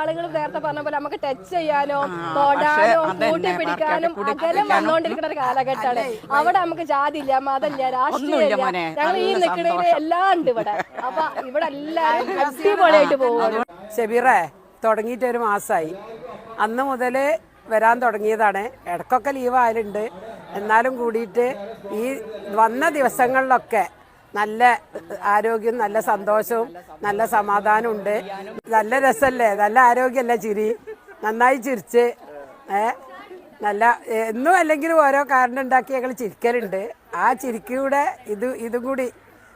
ആളുകൾ നേരത്തെ പറഞ്ഞ പോലെ നമുക്ക് ടച്ച് ചെയ്യാനോ തൊടാനോ കൂട്ടി പിടിക്കാനും അകലം വന്നുകൊണ്ടിരിക്കുന്ന ഒരു കാലഘട്ടമാണ്. അവിടെ നമുക്ക് ജാതിയില്ല മതമില്ല രാഷ്ട്രീയമില്ല. ഞങ്ങൾ ഈ നിൽക്കണതിൽ എല്ലാം ഉണ്ട് ഇവിടെ. അപ്പൊ ഇവിടെ എല്ലാരും അടിപൊളിയായിട്ട് പോകും ഷെബീറേ തുടങ്ങിയിട്ട് ഒരു മാസമായി അന്ന് മുതൽ വരാൻ തുടങ്ങിയതാണ്. ഇടക്കൊക്കെ ലീവ് ആയാലുണ്ട്. എന്നാലും കൂടിയിട്ട് ഈ വന്ന ദിവസങ്ങളിലൊക്കെ നല്ല ആരോഗ്യം നല്ല സന്തോഷവും നല്ല സമാധാനവും ഉണ്ട് നല്ല രസമല്ലേ നല്ല ആരോഗ്യമല്ലേ ചിരി? നന്നായി ചിരിച്ച് ഏ? നല്ല എന്നും അല്ലെങ്കിലും ഓരോ കാരണം ഉണ്ടാക്കി ഞങ്ങൾ ചിരിക്കലുണ്ട്. ആ ചിരിക്കൂടെ ഇത് ഇതും കൂടി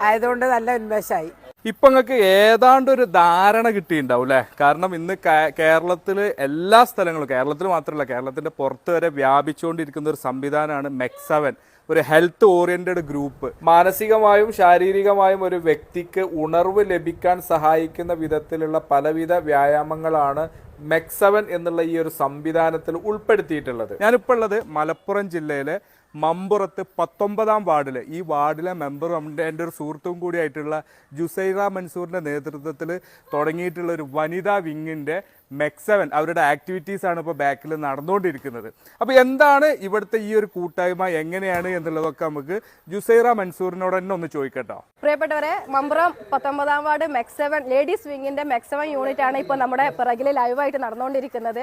ആയതുകൊണ്ട് നല്ല ഉന്മേഷമായി ഇപ്പൊ നിങ്ങൾക്ക് ഏതാണ്ട് ഒരു ധാരണ കിട്ടിയിട്ടുണ്ടാവും അല്ലെ? കാരണം ഇന്ന് കേരളത്തിൽ എല്ലാ സ്ഥലങ്ങളും കേരളത്തിൽ മാത്രമല്ല കേരളത്തിന്റെ പുറത്ത് വരെ വ്യാപിച്ചുകൊണ്ടിരിക്കുന്ന ഒരു സംവിധാനമാണ് മെക്സവൻ ഒരു ഹെൽത്ത് ഓറിയന്റഡ് ഗ്രൂപ്പ് മാനസികമായും ശാരീരികമായും ഒരു വ്യക്തിക്ക് ഉണർവ് ലഭിക്കാൻ സഹായിക്കുന്ന വിധത്തിലുള്ള പലവിധ വ്യായാമങ്ങളാണ് മെക്സവൻ എന്നുള്ള ഈ ഒരു സംവിധാനത്തിൽ ഉൾപ്പെടുത്തിയിട്ടുള്ളത്. ഞാനിപ്പോൾ ഉള്ളത് മലപ്പുറം ജില്ലയിലെ മമ്പുറത്ത് പത്തൊമ്പതാം വാർഡിൽ ഈ വാർഡിലെ മെമ്പർ എന്റെ ഒരു സുഹൃത്തും കൂടിയായിട്ടുള്ള ജുസൈറ മൻസൂറിന്റെ നേതൃത്വത്തിൽ തുടങ്ങിയിട്ടുള്ള ഒരു വനിതാ വിങ്ങിന്റെ മെക്സവൻ അവരുടെ ആക്ടിവിറ്റീസ് ആണ് ഇപ്പോൾ ബാക്കിൽ നടന്നുകൊണ്ടിരിക്കുന്നത് അപ്പോൾ എന്താണ് ഇവിടുത്തെ ഈ ഒരു കൂട്ടായ്മ? എങ്ങനെയാണ് എന്നുള്ളതൊക്കെ നമുക്ക് ജുസൈറ മൻസൂറിനോട് തന്നെ ഒന്ന് ചോദിക്കട്ടോ. പ്രിയപ്പെട്ടവരെ മമ്പുറം പത്തൊമ്പതാം വാർഡ് മെക് സെവൻ ലേഡീസ് വിങ്ങിന്റെ മെക്സവൻ യൂണിറ്റ് ആണ് ഇപ്പോൾ നമ്മുടെ പിറകിൽ ലൈവായിട്ട് നടന്നുകൊണ്ടിരിക്കുന്നത്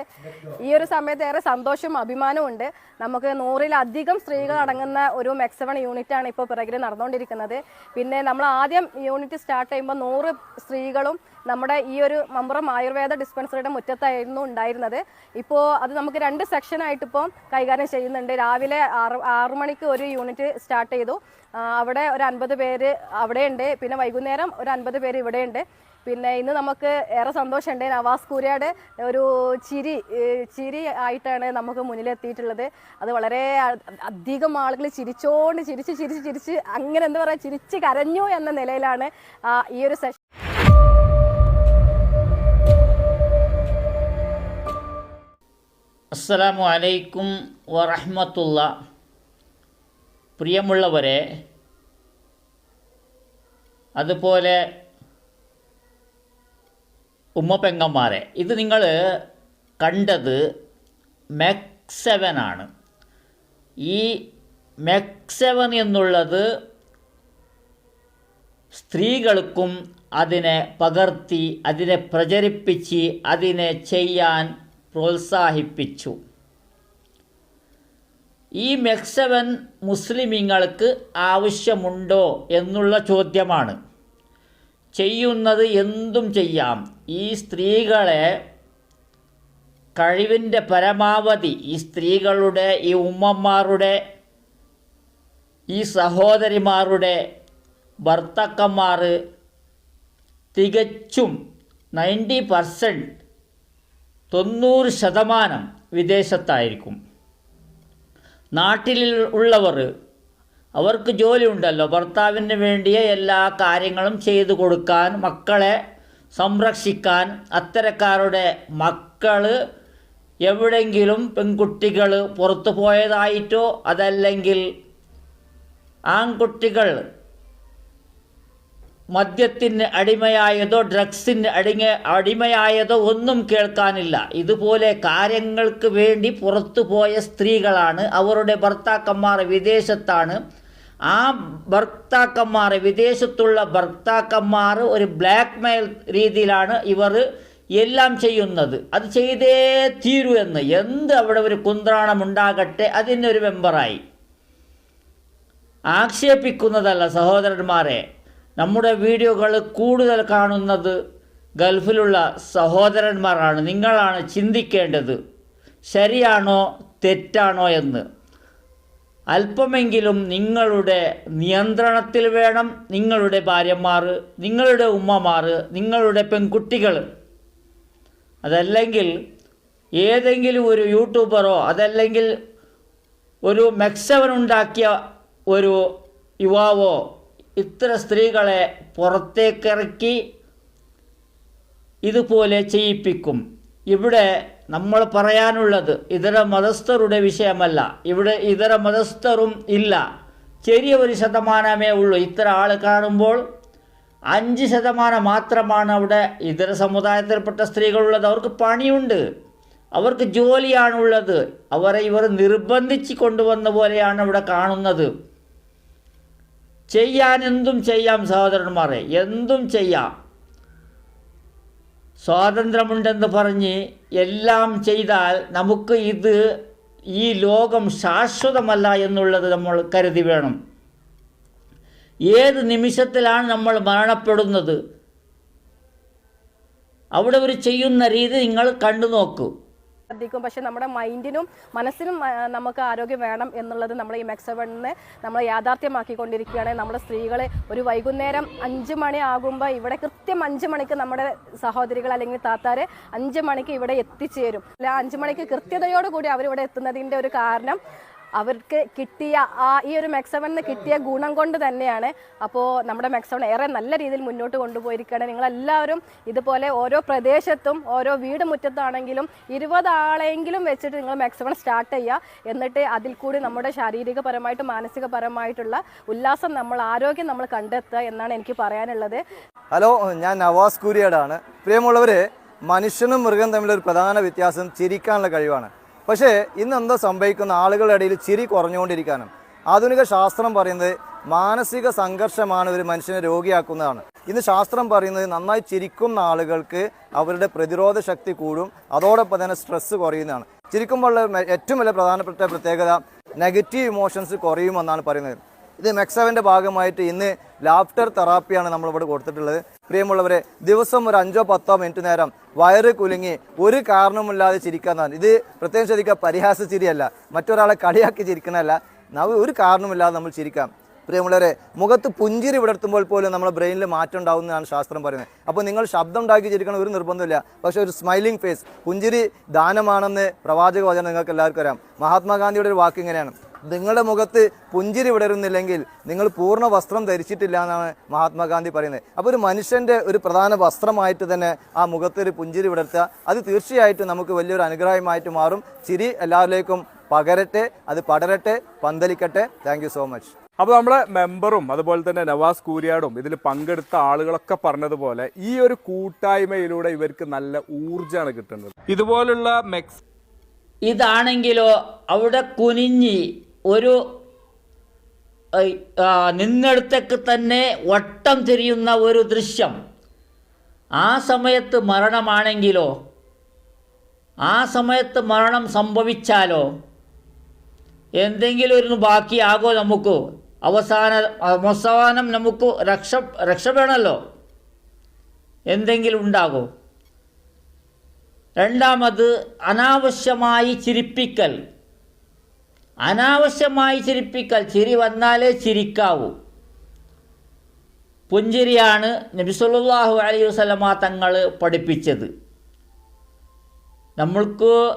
ഈ ഒരു സമയത്ത് ഏറെ സന്തോഷവും അഭിമാനവും ഉണ്ട്. നമുക്ക് നൂറിലധികം സ്ത്രീകൾ അടങ്ങുന്ന ഒരു മെക് സെവൻ യൂണിറ്റ് ആണ് ഇപ്പോൾ പിറകിൽ നടന്നുകൊണ്ടിരിക്കുന്നത് പിന്നെ നമ്മൾ ആദ്യം യൂണിറ്റ് സ്റ്റാർട്ട് ചെയ്യുമ്പോൾ നൂറ് സ്ത്രീകളും നമ്മുടെ ഈ ഒരു മമ്പുറം ആയുർവേദ ഡിസ്പെൻസറിയുടെ മുറ്റത്തായിരുന്നു ഉണ്ടായിരുന്നത്. ഇപ്പോൾ അത് നമുക്ക് രണ്ട് സെക്ഷനായിട്ട് ഇപ്പോൾ കൈകാര്യം ചെയ്യുന്നുണ്ട്. രാവിലെ ആറ് ആറു മണിക്ക് ഒരു യൂണിറ്റ് സ്റ്റാർട്ട് ചെയ്തു. അവിടെ ഒരു അൻപത് പേര് അവിടെയുണ്ട്. പിന്നെ വൈകുന്നേരം ഒരു അൻപത് പേര് ഇവിടെയുണ്ട്. പിന്നെ ഇന്ന് നമുക്ക് ഏറെ സന്തോഷമുണ്ട്. നവാസ് കൂരയുടെ ഒരു ചിരി ചിരി ആയിട്ടാണ് നമുക്ക് മുന്നിലെത്തിയിട്ടുള്ളത്. അത് വളരെ അധികം ആളുകൾ ചിരിച്ചോണ്ട് ചിരിച്ച് ചിരിച്ച് ചിരിച്ച് അങ്ങനെ എന്താ പറയുക ചിരിച്ച് കരഞ്ഞു എന്ന നിലയിലാണ് ഈ ഒരു സെഷൻ അസ്സലാമു അലൈക്കും വറഹ്മത്തുള്ള. പ്രിയമുള്ളവരെ അതുപോലെ ഉമ്മ പെങ്ങന്മാരെ ഇത് നിങ്ങൾ കണ്ടത് മെക് ആണ്. ഈ മെക് സെവൻ എന്നുള്ളത് സ്ത്രീകൾക്കും അതിനെ പകർത്തി അതിനെ പ്രചരിപ്പിച്ച് അതിനെ ചെയ്യാൻ പ്രോത്സാഹിപ്പിച്ചു. ഈ മെക്സവൻ മുസ്ലിമീങ്ങൾക്ക് ആവശ്യമുണ്ടോ എന്നുള്ള ചോദ്യമാണ്. ചെയ്യുന്നത് എന്തും ചെയ്യാം. ഈ സ്ത്രീകളെ കഴിവിന്റെ പരമാവധി ഈ സ്ത്രീകളുടെ ഈ ഉമ്മമാരുടെ ഈ സഹോദരിമാരുടെ ഭർത്താക്കന്മാർ തികച്ചും നയന്റി പെർസെന്റ് തൊണ്ണൂറ് ശതമാനം വിദേശത്തായിരിക്കും. നാട്ടിൽ ഉള്ളവർ അവർക്ക് ജോലി ഉണ്ടല്ലോ ഭർത്താവിന് വേണ്ടിയ എല്ലാ കാര്യങ്ങളും ചെയ്തു കൊടുക്കാൻ മക്കളെ സംരക്ഷിക്കാൻ അത്തരക്കാരുടെ മക്കൾ എവിടെങ്കിലും പെൺകുട്ടികൾ പുറത്തു പോയതായിട്ടോ അതല്ലെങ്കിൽ ആൺകുട്ടികൾ മദ്യത്തിന് അടിമയായതോ ഡ്രഗ്സിന് അടിങ്ങ അടിമയായതോ ഒന്നും കേൾക്കാനില്ല. ഇതുപോലെ കാര്യങ്ങൾക്ക് വേണ്ടി പുറത്തു പോയ സ്ത്രീകളാണ്. അവരുടെ ഭർത്താക്കന്മാർ വിദേശത്താണ്. ആ ഭർത്താക്കന്മാർ വിദേശത്തുള്ള ഭർത്താക്കന്മാർ ഒരു ബ്ലാക്ക് മെയിൽ രീതിയിലാണ് ഇവർ എല്ലാം ചെയ്യുന്നത്. അത് ചെയ്തേ തീരൂ എന്ന്. എന്ത് അവിടെ ഒരു കുന്ത്രാണം ഉണ്ടാകട്ടെ അതിനൊരു മെമ്പറായി ആക്ഷേപിക്കുന്നതല്ല സഹോദരന്മാരെ. നമ്മുടെ വീഡിയോകൾ കൂടുതൽ കാണുന്നത് ഗൾഫിലുള്ള സഹോദരന്മാരാണ്. നിങ്ങളാണ് ചിന്തിക്കേണ്ടത്. ശരിയാണോ തെറ്റാണോ എന്ന്. അല്പമെങ്കിലും നിങ്ങളുടെ നിയന്ത്രണത്തിൽ വേണം നിങ്ങളുടെ ഭാര്യമാർ നിങ്ങളുടെ ഉമ്മമാർ നിങ്ങളുടെ പെൺകുട്ടികൾ. അതല്ലെങ്കിൽ ഏതെങ്കിലും ഒരു യൂട്യൂബറോ അതല്ലെങ്കിൽ ഒരു മെക്സവനുണ്ടാക്കിയ ഒരു യുവാവോ ഇത്ര സ്ത്രീകളെ പുറത്തേക്കിറക്കി ഇതുപോലെ ചെയ്യിപ്പിക്കും. ഇവിടെ നമ്മൾ പറയാനുള്ളത് ഇതര മതസ്ഥരുടെ വിഷയമല്ല. ഇവിടെ ഇതര മതസ്ഥരും ഇല്ല. ചെറിയ ഒരു ശതമാനമേ ഉള്ളൂ. ഇത്ര ആൾ കാണുമ്പോൾ അഞ്ച് ശതമാനം മാത്രമാണ് അവിടെ ഇതര സമുദായത്തിൽപ്പെട്ട സ്ത്രീകളുള്ളത്. അവർക്ക് പണിയുണ്ട്. അവർക്ക് ജോലിയാണുള്ളത്. അവരെ ഇവർ നിർബന്ധിച്ച് കൊണ്ടുവന്ന പോലെയാണ് അവിടെ കാണുന്നത്. ചെയ്യാൻ എന്തും ചെയ്യാം സഹോദരന്മാരെ എന്തും ചെയ്യാം. സ്വാതന്ത്ര്യമുണ്ടെന്ന് പറഞ്ഞ് എല്ലാം ചെയ്താൽ നമുക്ക് ഇത് ഈ ലോകം ശാശ്വതമല്ല എന്നുള്ളത് നമ്മൾ കരുതി വേണം. ഏത് നിമിഷത്തിലാണ് നമ്മൾ മരണപ്പെടുന്നത്? അവിടെ ഒരു ചെയ്യുന്ന രീതി നിങ്ങൾ കണ്ടു നോക്കൂ ശ്രദ്ധിക്കും. പക്ഷെ നമ്മുടെ മൈൻഡിനും മനസ്സിനും നമുക്ക് ആരോഗ്യം വേണം എന്നുള്ളത് നമ്മൾ ഈ മെക്സവണിനെ നമ്മൾ യാഥാർത്ഥ്യമാക്കിക്കൊണ്ടിരിക്കുകയാണ്. നമ്മുടെ സ്ത്രീകളെ ഒരു വൈകുന്നേരം അഞ്ച് മണി ആകുമ്പോൾ ഇവിടെ കൃത്യം അഞ്ച് മണിക്ക് നമ്മുടെ സഹോദരികൾ അല്ലെങ്കിൽ താത്താരെ അഞ്ച് മണിക്ക് ഇവിടെ എത്തിച്ചേരും. അല്ല അഞ്ച് മണിക്ക് കൃത്യതയോടുകൂടി അവരിവിടെ എത്തുന്നതിന്റെ ഒരു കാരണം അവർക്ക് കിട്ടിയ ആ ഈ ഒരു മെക്സവണിന് കിട്ടിയ ഗുണം കൊണ്ട് തന്നെയാണ് അപ്പോൾ നമ്മുടെ മെക്സവൺ ഏറെ നല്ല രീതിയിൽ മുന്നോട്ട് കൊണ്ടുപോയിരിക്കുകയാണ്. നിങ്ങളെല്ലാവരും ഇതുപോലെ ഓരോ പ്രദേശത്തും ഓരോ വീട് മുറ്റത്താണെങ്കിലും ഇരുപത് ആളെങ്കിലും വെച്ചിട്ട് നിങ്ങൾ മെക്സവൺ സ്റ്റാർട്ട് ചെയ്യുക. എന്നിട്ട് അതിൽ കൂടി നമ്മുടെ ശാരീരികപരമായിട്ടും മാനസികപരമായിട്ടുള്ള ഉല്ലാസം നമ്മൾ ആരോഗ്യം നമ്മൾ കണ്ടെത്തുക എന്നാണ് എനിക്ക് പറയാനുള്ളത്. ഹലോ ഞാൻ നവാസ് കുരിയടാണ് പ്രിയമുള്ളവരെ മനുഷ്യനും മൃഗം തമ്മിലൊരു പ്രധാന വ്യത്യാസം ചിരിക്കാനുള്ള കഴിവാണ്. പക്ഷേ ഇന്ന് എന്താ സംഭവിക്കുന്ന ആളുകളുടെ ഇടയിൽ ചിരി കുറഞ്ഞുകൊണ്ടിരിക്കാനും ആധുനിക ശാസ്ത്രം പറയുന്നത് മാനസിക സംഘർഷമാണ് ഒരു മനുഷ്യനെ രോഗിയാക്കുന്നതാണ്. ഇന്ന് ശാസ്ത്രം പറയുന്നത് നന്നായി ചിരിക്കുന്ന ആളുകൾക്ക് അവരുടെ പ്രതിരോധ ശക്തി കൂടും അതോടൊപ്പം തന്നെ സ്ട്രെസ്സ് കുറയുന്നതാണ്. ചിരിക്കുമ്പോഴുള്ള ഏറ്റവും വലിയ പ്രധാനപ്പെട്ട പ്രത്യേകത നെഗറ്റീവ് ഇമോഷൻസ് കുറയുമെന്നാണ് പറയുന്നത്. ഇത് മെക്സവന്റെ ഭാഗമായിട്ട് ഇന്ന് ലാഫ്റ്റർ തെറാപ്പിയാണ് നമ്മളിവിടെ കൊടുത്തിട്ടുള്ളത്. പ്രിയമുള്ളവരെ ദിവസം ഒരു അഞ്ചോ പത്തോ മിനിറ്റ് നേരം വയറ് കുലുങ്ങി ഒരു കാരണമില്ലാതെ ചിരിക്കാന്നാണ് ഇത് പ്രത്യേകം ശ്രദ്ധിക്കുക പരിഹാസ ചിരിയല്ല. മറ്റൊരാളെ കളിയാക്കി ചിരിക്കണമല്ല ഒരു കാരണമില്ലാതെ നമ്മൾ ചിരിക്കാം. പ്രിയമുള്ളവരെ മുഖത്ത് പുഞ്ചിരി വിടർത്തുമ്പോൾ പോലും നമ്മുടെ ബ്രെയിനിൽ മാറ്റം ഉണ്ടാവുന്നതാണ് ശാസ്ത്രം പറയുന്നത്. അപ്പോൾ നിങ്ങൾ ശബ്ദം ഉണ്ടാക്കി ചിരിക്കണം ഒരു നിർബന്ധമില്ല. പക്ഷേ ഒരു സ്മൈലിംഗ് ഫേസ് പുഞ്ചിരി ദാനമാണെന്ന് പ്രവാചക വചനം നിങ്ങൾക്ക് എല്ലാവർക്കും അറിയാം. മഹാത്മാഗാന്ധിയുടെ ഒരു വാക്ക് ഇങ്ങനെയാണ്. നിങ്ങളുടെ മുഖത്ത് പുഞ്ചിരി വിടരുന്നില്ലെങ്കിൽ നിങ്ങൾ പൂർണ വസ്ത്രം ധരിച്ചിട്ടില്ല എന്നാണ് മഹാത്മാഗാന്ധി പറയുന്നത്. അപ്പോൾ ഒരു മനുഷ്യന്റെ ഒരു പ്രധാന വസ്ത്രമായിട്ട് തന്നെ ആ മുഖത്ത് ഒരു പുഞ്ചിരി വിടർത്തുക അത് തീർച്ചയായിട്ടും നമുക്ക് വലിയൊരു അനുഗ്രഹമായിട്ട് മാറും. ചിരി എല്ലാവരിലേക്കും പകരട്ടെ അത് പടരട്ടെ പന്തലിക്കട്ടെ. താങ്ക് സോ മച്ച് അപ്പോൾ നമ്മളെ മെമ്പറും അതുപോലെ തന്നെ നവാസ് കൂരിയാടും ഇതിൽ പങ്കെടുത്ത ആളുകളൊക്കെ പറഞ്ഞതുപോലെ ഈ ഒരു കൂട്ടായ്മയിലൂടെ ഇവർക്ക് നല്ല ഊർജമാണ് കിട്ടുന്നത്. ഇതുപോലുള്ള മെക്സ് ഇതാണെങ്കിലോ അവിടെ കുനിഞ്ഞ് ഒരു നിന്നെടുത്തേക്ക് തന്നെ വട്ടം തിരിയുന്ന ഒരു ദൃശ്യം. ആ സമയത്ത് മരണമാണെങ്കിലോ ആ സമയത്ത് മരണം സംഭവിച്ചാലോ എന്തെങ്കിലും ഒരു ബാക്കിയാകോ നമുക്ക്. അവസാന അവസാനം നമുക്ക് രക്ഷ രക്ഷപ്പെടണമല്ലോ എന്തെങ്കിലും ഉണ്ടാകോ. രണ്ടാമത് അനാവശ്യമായി ചിരിപ്പിക്കൽ. അനാവശ്യമായി ചിരിപ്പിക്കൽ ചിരി വന്നാലേ ചിരിക്കാവൂ. പുഞ്ചിരിയാണ് നബിസുല്ലാഹു അലൈഹി വസല്ലമ തങ്ങൾ പഠിപ്പിച്ചത്. നമ്മൾക്ക്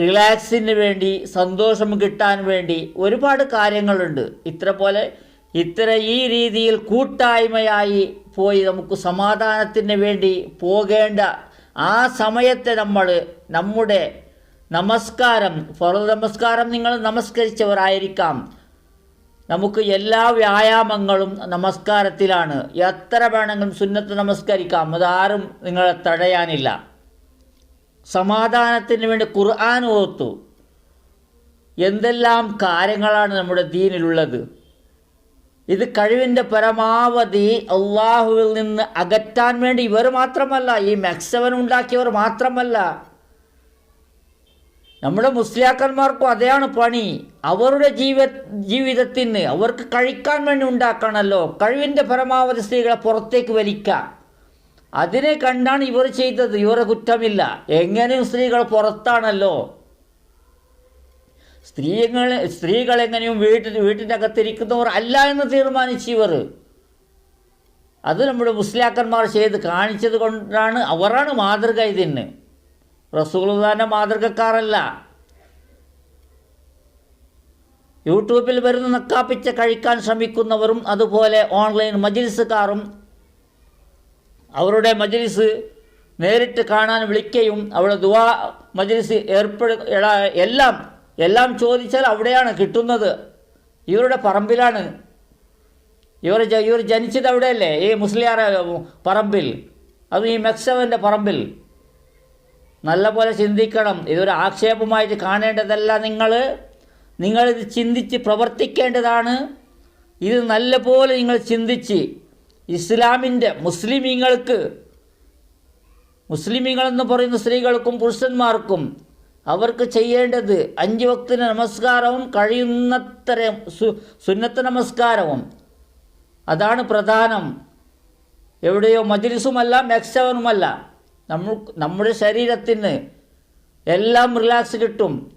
റിലാക്സിന് വേണ്ടി സന്തോഷം കിട്ടാൻ വേണ്ടി ഒരുപാട് കാര്യങ്ങളുണ്ട്. ഇത്ര പോലെ ഇത്ര ഈ രീതിയിൽ കൂട്ടായ്മയായി പോയി നമുക്ക് സമാധാനത്തിന് വേണ്ടി പോകേണ്ട ആ സമയത്തെ നമ്മൾ നമ്മുടെ നമസ്കാരം. ഫറു നമസ്കാരം. നിങ്ങൾ നമസ്കരിച്ചവരായിരിക്കാം. നമുക്ക് എല്ലാ വ്യായാമങ്ങളും നമസ്കാരത്തിലാണ്. എത്ര വേണമെങ്കിലും സുന്നത്ത് നമസ്കരിക്കാം. അതാരും നിങ്ങളെ തടയാനില്ല. സമാധാനത്തിന് വേണ്ടി ഖുർആൻ ഓർത്തു. എന്തെല്ലാം കാര്യങ്ങളാണ് നമ്മുടെ ദീനിലുള്ളത്. ഇത് കഴിവിന്റെ പരമാവധി അള്ളാഹുവിൽ നിന്ന് അകറ്റാൻ വേണ്ടി ഇവർ മാത്രമല്ല ഈ മെക്സവൻ ഉണ്ടാക്കിയവർ മാത്രമല്ല നമ്മുടെ മുസ്ലിയാക്കന്മാർക്കും അതെയാണ് പണി. അവരുടെ ജീവ ജീവിതത്തിന് അവർക്ക് കഴിക്കാൻ വേണ്ടി ഉണ്ടാക്കണമല്ലോ കഴിവിന്റെ പരമാവധി സ്ത്രീകളെ പുറത്തേക്ക് വലിക്കുക അതിനെ കണ്ടാണ് ഇവർ ചെയ്തത്. ഇവരെ കുറ്റമില്ല. എങ്ങനെയും സ്ത്രീകൾ പുറത്താണല്ലോ. സ്ത്രീകൾ സ്ത്രീകൾ എങ്ങനെയും വീട്ടിൽ അകത്തിരിക്കുന്നവർ അല്ല എന്ന് തീരുമാനിച്ചു ഇവർ. അത് നമ്മുടെ മുസ്ലിയാക്കന്മാർ ചെയ്ത് കാണിച്ചത് കൊണ്ടാണ് അവരാണ് മാതൃക ഇതിന്. റസൂലുദാന്റെ മാതൃകക്കാരല്ല. യൂട്യൂബിൽ വരുന്ന നക്കാപ്പിച്ച കഴിക്കാൻ ശ്രമിക്കുന്നവരും അതുപോലെ ഓൺലൈൻ മജിൽസുകാരും അവരുടെ മജ്ലിസ് നേരിട്ട് കാണാൻ വിളിക്കുകയും അവിടെ ദുവാ മജ്ലിസ് ഏർപ്പെടു എല്ലാം എല്ലാം ചോദിച്ചാൽ അവിടെയാണ് കിട്ടുന്നത്. ഇവരുടെ പറമ്പിലാണ്. ഇവർ ഇവർ ജനിച്ചത് അവിടെയല്ലേ? ഈ മുസ്ലിയാർ പറമ്പിൽ. അതും ഈ മെക്സവന്റെ പറമ്പിൽ. നല്ലപോലെ ചിന്തിക്കണം. ഇതൊരു ആക്ഷേപമായിട്ട് കാണേണ്ടതല്ല നിങ്ങൾ. നിങ്ങളിത് ചിന്തിച്ച് പ്രവർത്തിക്കേണ്ടതാണ്. ഇത് നല്ലപോലെ നിങ്ങൾ ചിന്തിച്ച് ഇസ്ലാമിന്റെ മുസ്ലിമീങ്ങൾക്ക് മുസ്ലിമീങ്ങളെന്ന് പറയുന്ന സ്ത്രീകൾക്കും പുരുഷന്മാർക്കും അവർക്ക് ചെയ്യേണ്ടത് അഞ്ച് വക്തിന് നമസ്കാരവും കഴിയുന്നത്ര സുന്നത്ത് നമസ്കാരവും. അതാണ് പ്രധാനം. എവിടെയോ മജിലിസുമല്ല മെക്സവനുമല്ല നമ്മൾ നമ്മുടെ ശരീരത്തിന് എല്ലാം റിലാക്സ് കിട്ടും.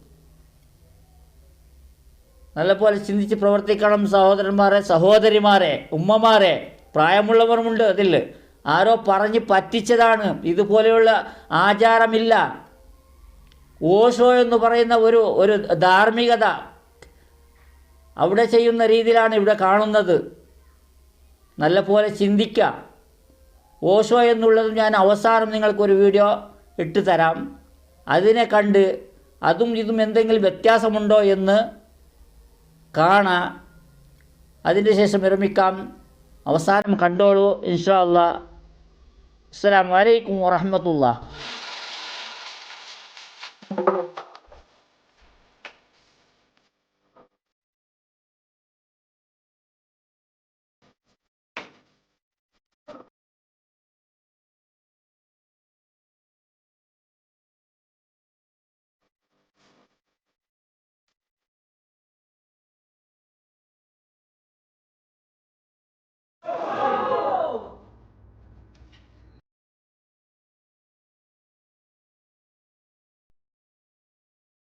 നല്ലപോലെ ചിന്തിച്ച് പ്രവർത്തിക്കണം സഹോദരന്മാരെ സഹോദരിമാരെ ഉമ്മമാരെ. പ്രായമുള്ളവരുമുണ്ട് അതിൽ ആരോ പറഞ്ഞ് പറ്റിച്ചതാണ്. ഇതുപോലെയുള്ള ആചാരമില്ല. ഓഷോ എന്ന് പറയുന്ന ഒരു ഒരു ധാർമ്മികത അവിടെ ചെയ്യുന്ന രീതിയിലാണ് ഇവിടെ കാണുന്നത്. നല്ലപോലെ ചിന്തിക്കുക ഓഷോ എന്നുള്ളത് ഞാൻ അവസാനം നിങ്ങൾക്കൊരു വീഡിയോ ഇട്ട് തരാം. അതിനെ കണ്ട് അതും ഇതും എന്തെങ്കിലും വ്യത്യാസമുണ്ടോ എന്ന് കാണാം. അതിന്റെ ശേഷം വിരമിക്കാം. അവസാനം കണ്ടോളൂ. ഇൻഷാ അല്ലാ അസ്സലാമു അലൈക്കും വറഹ്മത്തുള്ളാഹി.